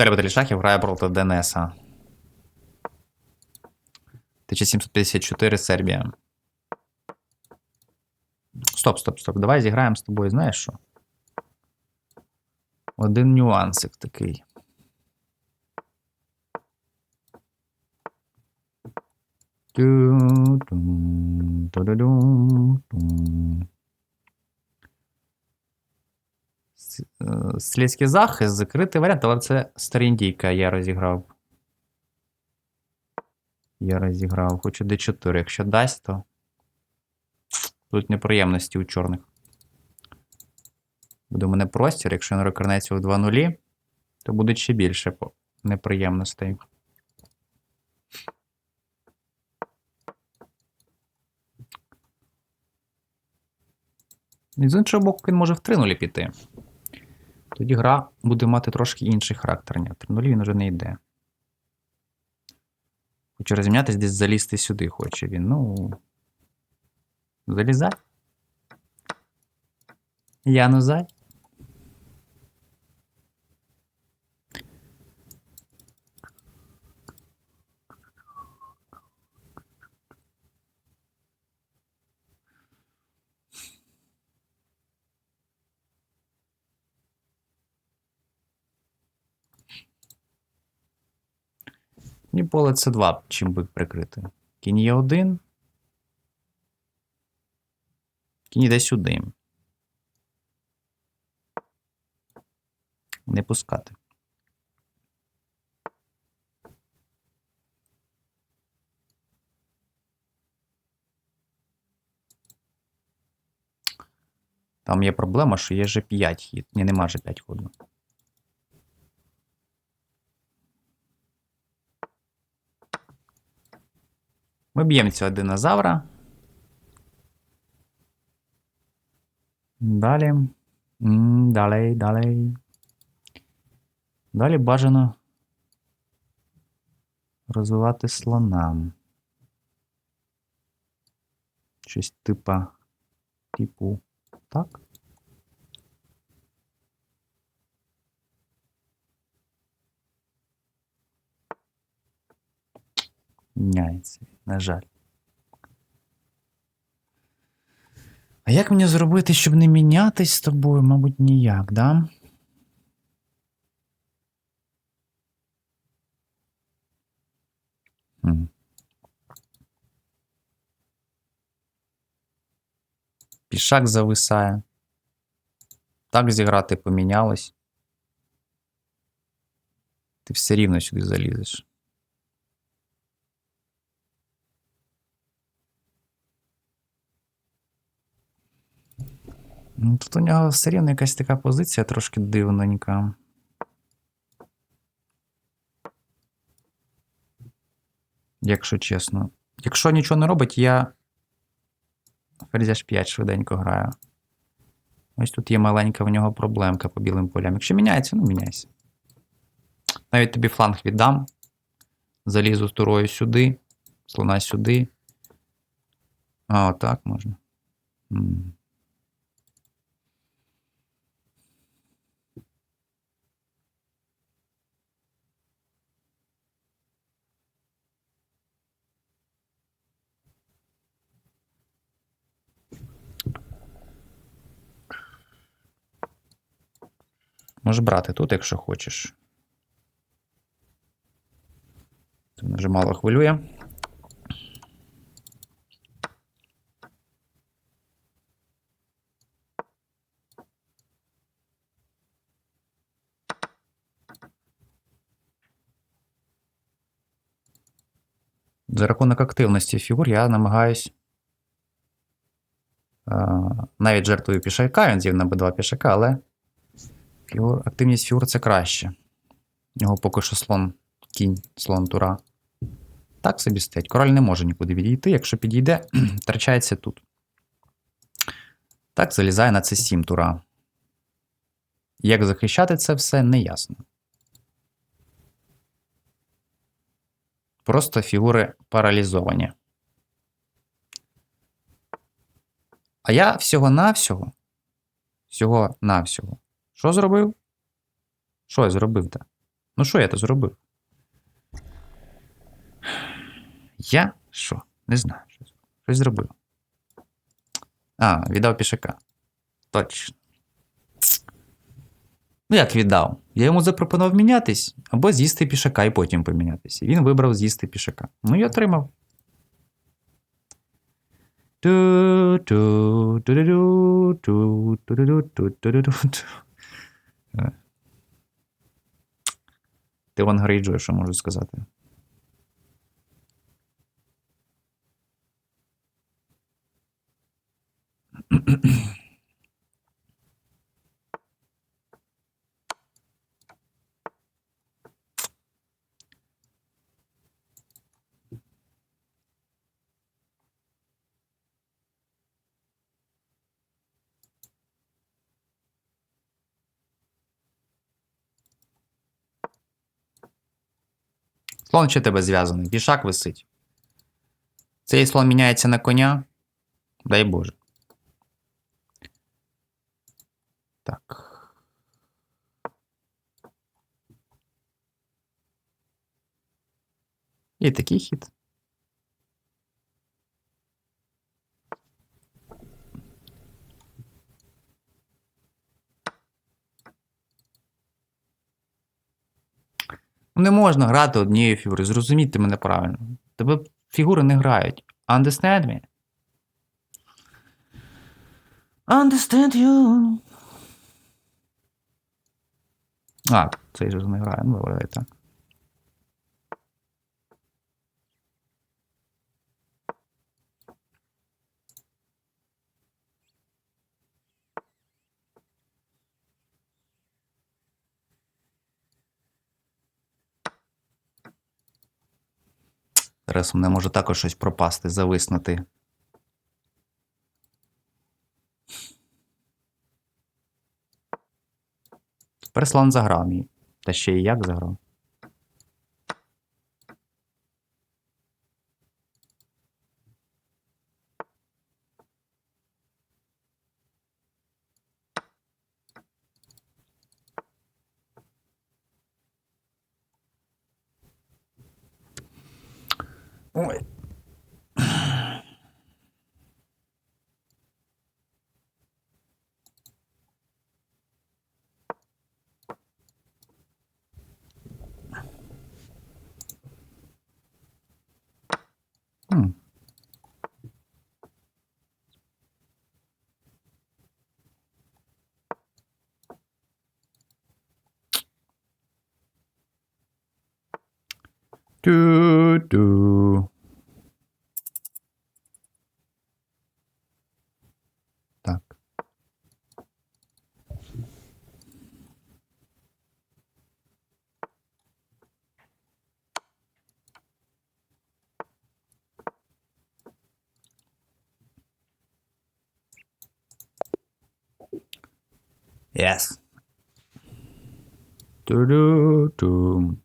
Три баталії шахів грає проти Денеса. 1754 Сербія. Стоп, стоп, стоп. Давай зіграємо з тобою, знаєш що? Один нюансик такий. Ту-дум, Слідський захист, закритий варіант, але це старіндійка я розіграв. Я розіграв. Хочу D4. Якщо дасть, то. Тут неприємності у чорних. Буде у мене простір. Якщо він рекорнеться у 2 нулі, то буде ще більше неприємностей. І з іншого боку, він може в 3 нулі піти. Тоді гра буде мати трошки інший характер. Ні, 3-0 він вже не йде. Хоче розімнятись, десь залізти сюди хоче він. Ну. Залізай. Яну Мені поле це 2 чим би прикрити. Кінь є 1. Кінь йде сюди. Не пускати. Там є проблема, що є G5 хід. Ні, нема G5 ходу. Ми б'ємо цього динозавра. Далі. Далі, далі. Далі бажано розвивати слона. Щось типа. Типу. Так. Міняється, на жаль. А як мені зробити, щоб не мінятись з тобою? Мабуть, ніяк, да? Хм. Пішак зависає. Так зіграти помінялось. Ти все рівно сюди залізеш. Тут у нього все рівно якась така позиція трошки дивненька. Якщо чесно. Якщо нічого не робить, я ферзь 5 швиденько граю. Ось тут є маленька в нього проблемка по білим полям. Якщо міняється, ну міняйся. Навіть тобі фланг віддам. Залізу з турою сюди, слона сюди. А, отак можна. Можеш брати тут, якщо хочеш. Це вже мало хвилює. За рахунок активності фігур я намагаюсь. е, Навіть жертвую пішака, він з'їв на Б2 пішака, але Фігур, активність фігур це краще. Його поки що слон, кінь, слон, тура. Так собі стоять. Король не може нікуди відійти. Якщо підійде, втрачається тут. Так, залізає на це 7 тура. Як захищати це все, не ясно. Просто фігури паралізовані. А я всього-навсього, всього-навсього що зробив? Що я зробив-то? Ну, що я то зробив? Я що? Не знаю. Щось, зробив. А, віддав пішака. Точно. Ну, як віддав? Я йому запропонував мінятись або з'їсти пішака і потім помінятися. Він вибрав з'їсти пішака. Ну і отримав. Ту-ту, ту-ду-ду, ту, ту-ду-ду, ту, ту-ду-ду, ту. Е. Ти вангрейджуєш, що можу сказати. Слон ще тебе зв'язаний. Пішак висить. Цей слон міняється на коня. Дай Боже. Так. І такий хід. Не можна грати однією фігурою. Зрозумійте мене правильно. Тебе фігури не грають. Understand me? Understand you. А, цей же не грає. Ну, давай так. Зараз мене може також щось пропасти, зависнути. Тепер слон заграв мій. Та ще і як заграв. Ой. Хм. Ту-ду. Так. Yes. Ту-ду-ду.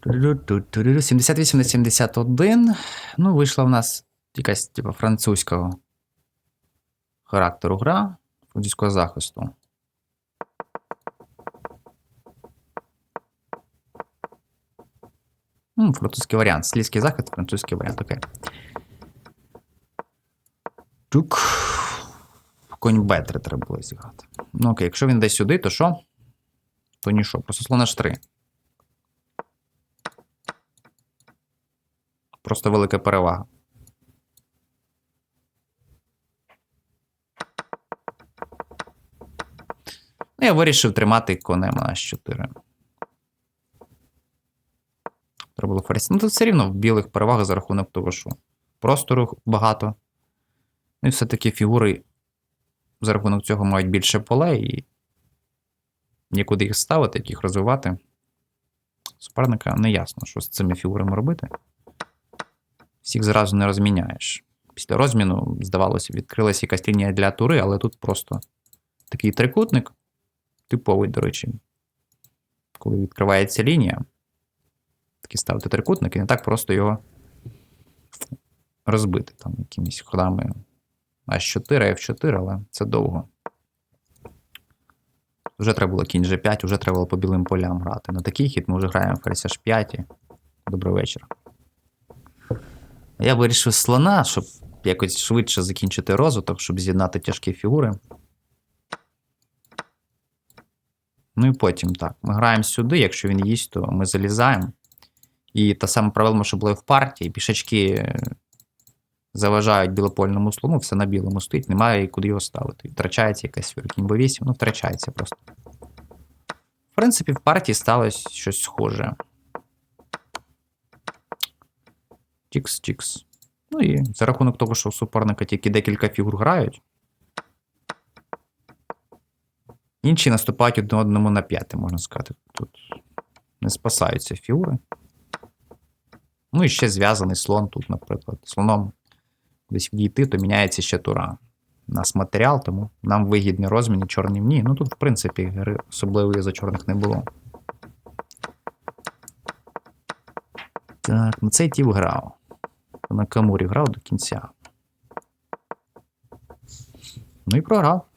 Ту-ду-ду-ду-ду. 78 на 71. Ну, вийшла в нас якась, типу, французького характеру гра, французького захисту. М, французький варіант. Слізький захист, французький варіант. Окей. Конь Б3 треба було зіграти. Ну окей, якщо він десь сюди, то що? То ні що, просто слон H3. Просто велика перевага. Ну, я вирішив тримати конем на H4. Треба було ферзь. Ну, тут все рівно в білих перевага за рахунок того, що простору багато. Ну і все-таки фігури за рахунок цього мають більше поле і нікуди їх ставити, як їх розвивати. Суперника не ясно, що з цими фігурами робити. Всіх зразу не розміняєш. Після розміну, здавалося, відкрилася якась лінія для тури, але тут просто такий трикутник, типовий, до речі. Коли відкривається лінія, такі ставити трикутник, і не так просто його розбити там якимись ходами H4, F4, але це довго. Вже треба було кінь G5, вже треба було по білим полям грати. На такий хід ми вже граємо ферзь H5. Добрий вечір. Я вирішив слона, щоб якось швидше закінчити розвиток, щоб з'єднати тяжкі фігури. Ну і потім так. Ми граємо сюди, якщо він їсть, то ми залізаємо. І та сама проблема, що була в партії, пішачки е, заважають білопольному слону, все на білому стоїть, немає куди його ставити. Втрачається якась фігура. Кінь Б8, ну втрачається просто. В принципі, в партії сталося щось схоже. Тікс-тікс. Ну і за рахунок того, що у суперника тільки декілька фігур грають. Інші наступають один одному на п'яте, можна сказати. Тут не спасаються фігури. Ну і ще зв'язаний слон тут, наприклад. Слоном десь відійти, то міняється ще тура. У нас матеріал, тому нам вигідні розміни чорним ні. Ну тут, в принципі, особливої за чорних не було. Так, на цей тіп грав. На Камурі грав до кінця. Ну і програв.